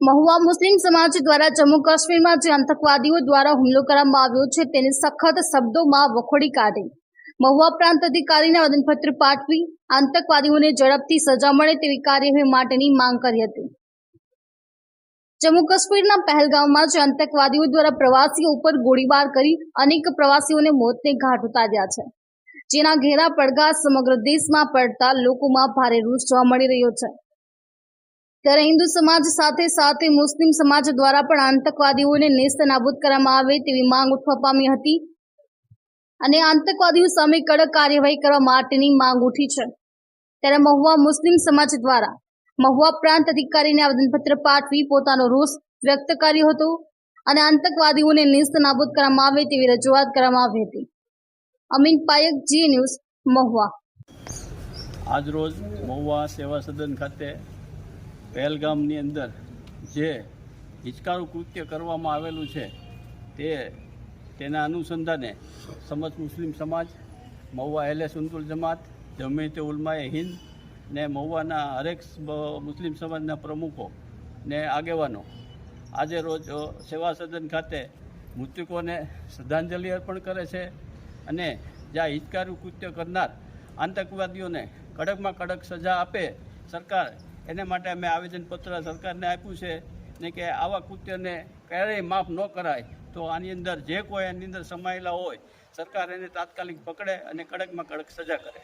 મહુવા મુસ્લિમ સમાજ દ્વારા જમ્મુ કાશ્મીરમાં જે આતંકવાદીઓ દ્વારા હુમલો કરવામાં આવ્યો છે, તેને સખત શબ્દોમાં વખોડી કાઢી. મહુવા પ્રાંત અધિકારીને આવેદનપત્ર પાઠવી, આતંકવાદીઓને ઝડપથી સજા મળે તેવી કાર્યવાહી માટેની માંગ કરી હતી. જમ્મુ કાશ્મીરના પહેલગામમાં જે આતંકવાદીઓ દ્વારા પ્રવાસીઓ ઉપર ગોળીબાર કરી અનેક પ્રવાસીઓને મોતને ઘાટ ઉતાર્યા છે, જેના ઘેરા પડઘા સમગ્ર દેશમાં પડતા લોકોમાં ભારે રોષ જોવા મળી રહ્યો છે. ત્યારે હિન્દુ સમાજ સાથે સાથે મુસ્લિમ સમાજ દ્વારા પણ આતંકવાદીઓને નેસ્ત નાબૂદ કરવામાં આવે તેવી માંગ ઉઠવા પામી હતી. અને આતંકવાદીઓ સામે કડક કાર્યવાહી કરવા માટેની માંગ ઉઠી છે. ત્યારે મહુવા મુસ્લિમ સમાજ દ્વારા મહુવા પ્રાંત અધિકારીને આવેદનપત્ર પાઠવી પોતાનો રોષ વ્યક્ત કર્યો હતો અને આતંકવાદીઓને નેસ્ત નાબૂદ કરવામાં આવે તેવી રજૂઆત કરવામાં આવી હતી. Amin Payak, Zee News, Mahuva. આજરોજ મહુવા સેવા સદન ખાતે પહેલગામની અંદર જે હિચકારું કૃત્ય કરવામાં આવેલું છે, તે તેના અનુસંધાને સમજ મુસ્લિમ સમાજ, મહુવા એસ સુનતુલ જમાત જમીતે ઉલમાએ હિન્દ ને મહુવાના હરેક મુસ્લિમ સમાજના પ્રમુખો ને આગેવાનો. આજે રોજ સેવા સદન ખાતે મૃતકોને શ્રદ્ધાંજલિ અર્પણ કરે છે અને જ્યાં હિચકારું કૃત્ય કરનાર આતંકવાદીઓને કડકમાં કડક સજા આપે, સરકાર એને માટે અમે આવેદનપત્ર સરકારને આપ્યું છે ને કે આવા કૃત્યને ક્યારેય માફ ન કરાય. તો આની અંદર જે કોઈ આની અંદર સમાયેલા હોય, સરકાર એને તાત્કાલિક પકડે અને કડકમાં કડક સજા કરે.